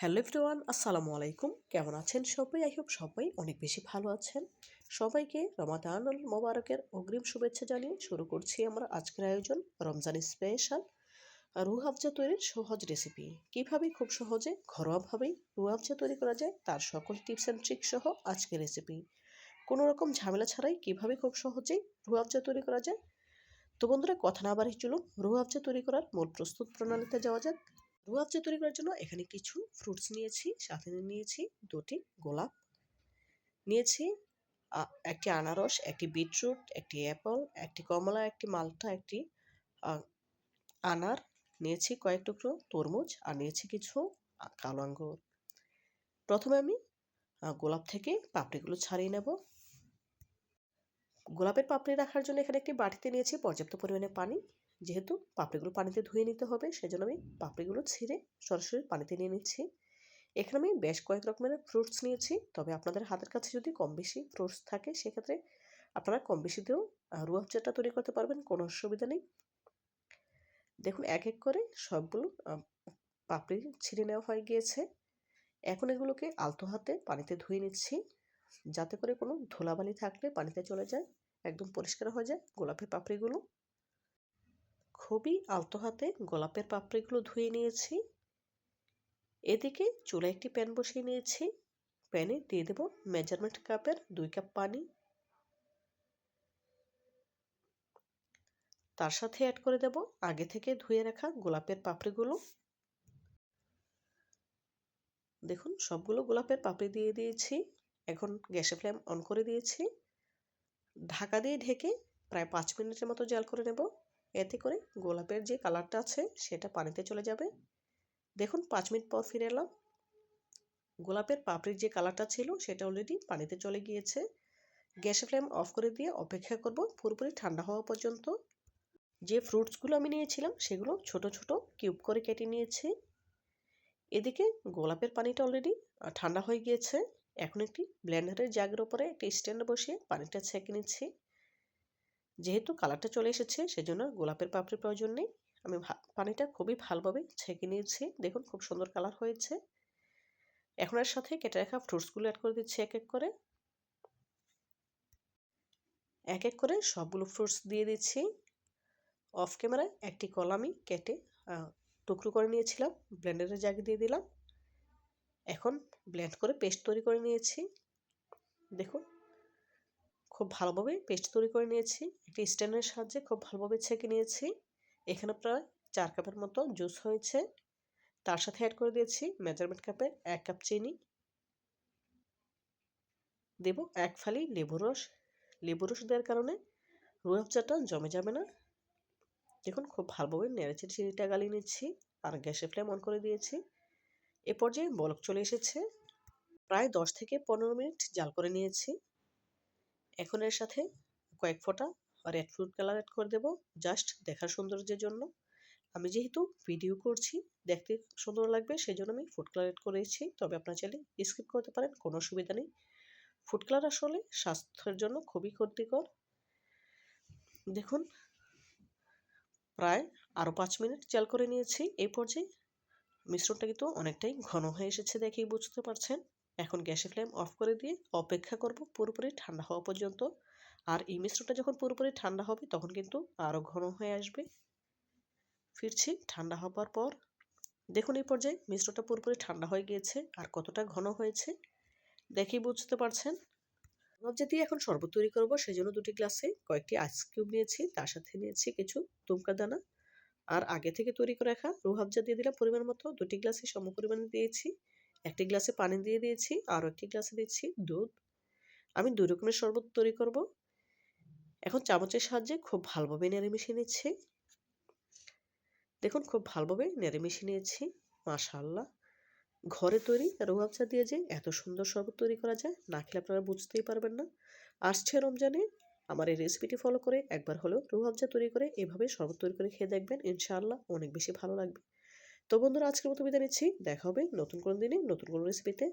Hello everyone, আসসালামু আলাইকুম। কেমন আছেন সবাই? আই হোপ সবাই অনেক বেশি ভালো আছেন। সবাইকে রমাদানুল মোবারকের অগ্রিম শুভেচ্ছা জানিয়ে শুরু করছি আমরা আজকের আয়োজন, রমজান স্পেশাল রুহ আফজা তৈরির সহজ রেসিপি কীভাবে খুব সহজে, ঘরোয়াভাবেই রুহ আফজা তৈরি করা যায় তার সকল টিপস অ্যান্ড ট্রিক সহ আজকের রেসিপি কোনো রকম ঝামেলা ছাড়াই কীভাবে খুব সহজেই রুহ আফজা তৈরি করা যায়? তো বন্ধুরা, কথা না বাড়ি চলুন। রুহ আফজা তৈরি করার মূল প্রস্তুত প্রণালীতে যাওয়া যাক। রুয়াবজা তৈরি করার জন্য এখানে কিছু ফ্রুটস নিয়েছি, সাথে নিয়েছি দুটি গোলাপ। নিয়েছি একটি আনারস, একটি বিটরুট, একটি অ্যাপল একটি কমলা, একটি মালটা, একটি আনার। নিয়েছি কয়েক টুকরো তরমুজ আর নিয়েছি কিছু কালো আঙ্গুর। প্রথমে আমি গোলাপ থেকে পাপড়িগুলো ছাড়িয়ে নেব। গোলাপের পাপড়ি রাখার জন্য এখানে একটি বাটিতে নিয়েছি পর্যাপ্ত পরিমাণে পানি। যেহেতু পাপড়িগুলো পানিতে ধুয়ে নিতে হবে, সেজন্য আমি পাপড়িগুলো ছিঁড়ে সরাসরি পানিতে নিয়ে নিচ্ছি। এখানে আমি বেশ কয়েক রকমের ফ্রুটস নিয়েছি, তবে আপনাদের হাতের কাছে যদি কম বেশি ফ্রুটস থাকে, সেক্ষেত্রে আপনারা কম বেশি দিয়েও রুয়াবজাটা তৈরি করতে পারবেন, কোনো অসুবিধা নেই। দেখুন, এক এক করে সবগুলো পাপড়ি ছিঁড়ে নেওয়া হয়ে গিয়েছে। এখন এগুলোকে আলতো হাতে পানিতে ধুয়ে নিচ্ছি। যাতে করে কোনো ধুলাবালি থাকলে পানিতে চলে যায়, একদম পরিষ্কার হয়ে যায় গোলাপের পাপড়িগুলো। খুবই আলতো হাতে গোলাপের পাপড়িগুলো ধুয়ে নিয়েছি। এদিকে চুলা একটি প্যান বসিয়ে নিয়েছি। প্যানে দিয়ে দেব মেজারমেন্ট কাপের দুই কাপ পানি। তার সাথে অ্যাড করে দেব আগে থেকে ধুয়ে রাখা গোলাপের পাপড়িগুলো। দেখুন, সবগুলো গোলাপের পাপড়ি দিয়ে দিয়েছি। এখন গ্যাসের ফ্লেম অন করে দিয়েছি। ঢাকা দিয়ে ঢেকে প্রায় পাঁচ মিনিটের মতো জাল করে নেব। এতে করে গোলাপের যে কালারটা আছে সেটা পানিতে চলে যাবে। দেখুন, পাঁচ মিনিট পর ফিরে এলাম। গোলাপের পাপড়ির যে কালারটা ছিল সেটা অলরেডি পানিতে চলে গিয়েছে। গ্যাসের ফ্লেম অফ করে দিয়ে অপেক্ষা করব পুরোপুরি ঠান্ডা হওয়া পর্যন্ত। যে ফ্রুটসগুলো আমি নিয়েছিলাম সেগুলো ছোট ছোট কিউব করে কেটে নিয়েছি। এদিকে গোলাপের পানিটা অলরেডি ঠান্ডা হয়ে গিয়েছে। এখন একটি ব্লেন্ডারের জাগের ওপরে একটি স্ট্যান্ড বসিয়ে পানিটা ছেঁকে নিচ্ছি। যেহেতু কালারটা চলে এসেছে, সেজন্য গোলাপের পাপড়ির প্রয়োজন নেই। আমি পানিটা খুবই ভালোভাবে ছেঁকে নিয়েছি। দেখুন, খুব সুন্দর কালার হয়েছে। এখন এর সাথে কেটে রাখা ফ্রুটসগুলো অ্যাড করে দিচ্ছি এক এক করে। এক এক করে সবগুলো ফ্রুটস দিয়ে দিচ্ছি। অফ ক্যামেরায় একটি কলামি কেটে টুকরো করে নিয়েছিলাম। ব্লেন্ডারের জায়গায় দিয়ে দিলাম। এখন ব্লেন্ড করে পেস্ট তৈরি করে নিয়েছি। দেখুন, খুব ভালোভাবে পেস্ট তৈরি করে নিয়েছি। একটি স্ট্যান্ডের সাহায্যে খুব ভালোভাবে ছেঁকে নিয়েছি। এখানে প্রায় চার কাপের মতো জুস হয়েছে। তার সাথে অ্যাড করে দিয়েছি মেজারমেন্ট কাপে এক কাপ চিনি। দেব এক ফালি লেবু রস। লেবু রস দেওয়ার কারণে রুয়াবচাটা জমে যাবে না। দেখুন, খুব ভালোভাবে নেড়েছে চিনিটা গালিয়ে নিচ্ছি। আর গ্যাসের ফ্লেম অন করে দিয়েছি। এ পর্যায়ে বলক চলে এসেছে। প্রায় দশ থেকে পনেরো মিনিট জাল করে নিয়েছি। এখন এর সাথে কয়েক ফোঁটা রেড ফুড কালার অ্যাড করে দেবো। জাস্ট দেখার সৌন্দর্যের জন্য। আমি যেহেতু ভিডিও করছি, দেখতে সুন্দর লাগবে সেই জন্য আমি ফুড কালার অ্যাড করেছি। তবে আপনার চাইলে স্কিপ করতে পারেন, কোনো অসুবিধা নেই। ফুড কালার আসলে স্বাস্থ্যের জন্য খুবই ক্ষতিকর। দেখুন, প্রায় আরও পাঁচ মিনিট চাল করে নিয়েছি। এই পর্যায়ে মিশ্রণটা কিন্তু অনেকটাই ঘন হয়ে এসেছে দেখেই বুঝতে পারছেন। এখন গ্যাসের ফ্লেম অফ করে দিয়ে অপেক্ষা করব পুরোপুরি ঠান্ডা হওয়া পর্যন্ত। আর এই মিশ্রণটা যখন পুরোপুরি ঠান্ডা হবে তখন কিন্তু আরও ঘন হয়ে আসবে। ফিরছি ঠান্ডা হবার পর। দেখুন এই পর্যায়ে মিশ্রণটা পুরোপুরি ঠান্ডা হয়ে গিয়েছে আর কতটা ঘন হয়েছে দেখেই বুঝতে পারছেন। রবজা দিয়ে এখন শরবত তৈরি করব সেই জন্য দুটি গ্লাসে কয়েকটি আইসক্রিম নিয়েছি, তার সাথে নিয়েছি কিছু তুমকা দানা। আর আগে থেকে তৈরি করে রাখা রুহাবজা দিয়ে দিলাম পরিমাণ মতো। দুটি গ্লাসে সম পরিমাণে দিয়েছি। একটি গ্লাসে পানি দিয়ে দিয়েছি আর একটি গ্লাসে দিচ্ছি দুধ। আমি দুই রকমের শরবত তৈরি করব। এখন চামচের সাহায্যে খুব ভালোভাবে নেড়ে মিশিয়ে নিচ্ছি। দেখুন খুব ভালোভাবে নেড়ে মিশিয়ে নিয়েছি। মাশাল্লাহ ঘরে তৈরি রোহাবচা দিয়ে যে এত সুন্দর শরবত তৈরি করা যায়, না খেলে আপনারা বুঝতেই পারবেন না। আসছে রমজানে আমার এই রেসিপিটি ফলো করে একবার হলেও রুহাবজা তৈরি করে এভাবে শরবত তৈরি করে খেয়ে দেখবেন, ইনশাআল্লাহ অনেক বেশি ভালো লাগবে। তো বন্ধুরা, আজকের মতো বিদায় নিচ্ছি। দেখা হবে নতুন কোনো দিনে নতুন কোনো রেসিপিতে